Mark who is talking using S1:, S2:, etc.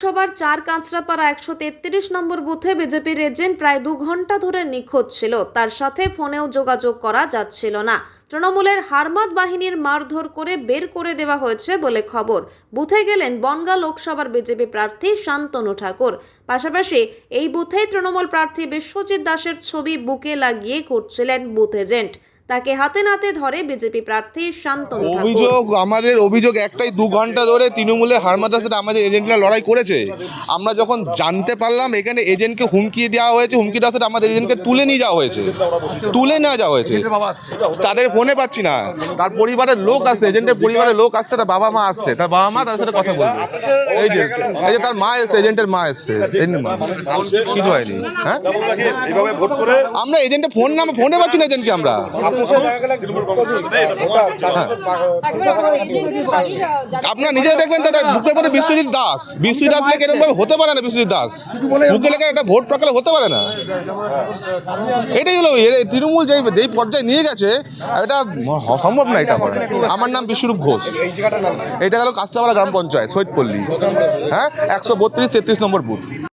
S1: সবার চার কাঁচরাপাড়া একশো তেত্রিশ নম্বর বুথে বিজেপির এজেন্ট প্রায় দু ঘণ্টা ধরে নিখোঁজ ছিল। তার সাথে ফোনেও যোগাযোগ করা যাচ্ছিল না। তৃণমূলের হারমাদ বাহিনীর মারধর করে বের করে দেওয়া হয়েছে বলে খবর। বুথে গেলেন বনগা লোকসভার বিজেপি প্রার্থী শান্তনু ঠাকুর। পাশাপাশি এই বুথেই তৃণমূল প্রার্থী বিশ্বজিৎ দাসের ছবি বুকে লাগিয়ে ঘুরছিলেন বুথ এজেন্ট। তাকে হাতে নাতে ধরে বিজেপি প্রার্থী শান্তনু
S2: অভিযোগ আমাদের অভিযোগ একটাই দু ঘণ্টা ধরে তৃণমূলের হারমাদার সাথে আমাদের এজেন্টরা লড়াই করেছে। আমরা যখন জানতে পারলাম এখানে এজেন্টকে হুমকি দেওয়া হয়েছে হুমকি দেওয়ার সাথে আমাদের এজেন্টকে তুলে নিয়ে যাওয়া হয়েছে। তুলে নিয়ে যাওয়া হয়েছে। তাদের ফোনে পাচ্ছি না। তার পরিবারের লোক আসছে এজেন্টের পরিবারের লোক আসছে তার বাবা মা আসছে তার বাবা মা তার সাথে কথা বলবে। এই যে এই যে তার মা এসছে এজেন্টের মা এসছে কিছু হয়নি হ্যাঁ?
S3: এইভাবে ভোট করে
S2: আমরা এজেন্টের ফোন নাম ফোনে পাচ্ছি না এজেন্টকে আমরা। আপনারা নিজে দেখলেন দাদা, বুকের মধ্যে বিশ্বজিৎ দাস। বিশ্বজিৎ দাস লেখা এরকম হতে পারে না বিশ্বজিৎ দাস। বুকে লেখা একটা ভোট প্রকালে হতে পারে না। এটাই হলো তৃণমূল যে যেই পর্যায়ে নিয়ে গেছে, এটা সম্ভব না এটা করা। আমার নাম বিশ্বরূপ ঘোষ। এটা গেল কাস্তাপাড়া গ্রাম পঞ্চায়েত, সৈয়দপল্লী। হ্যাঁ? একশো বত্রিশ তেত্রিশ নম্বর বুথ।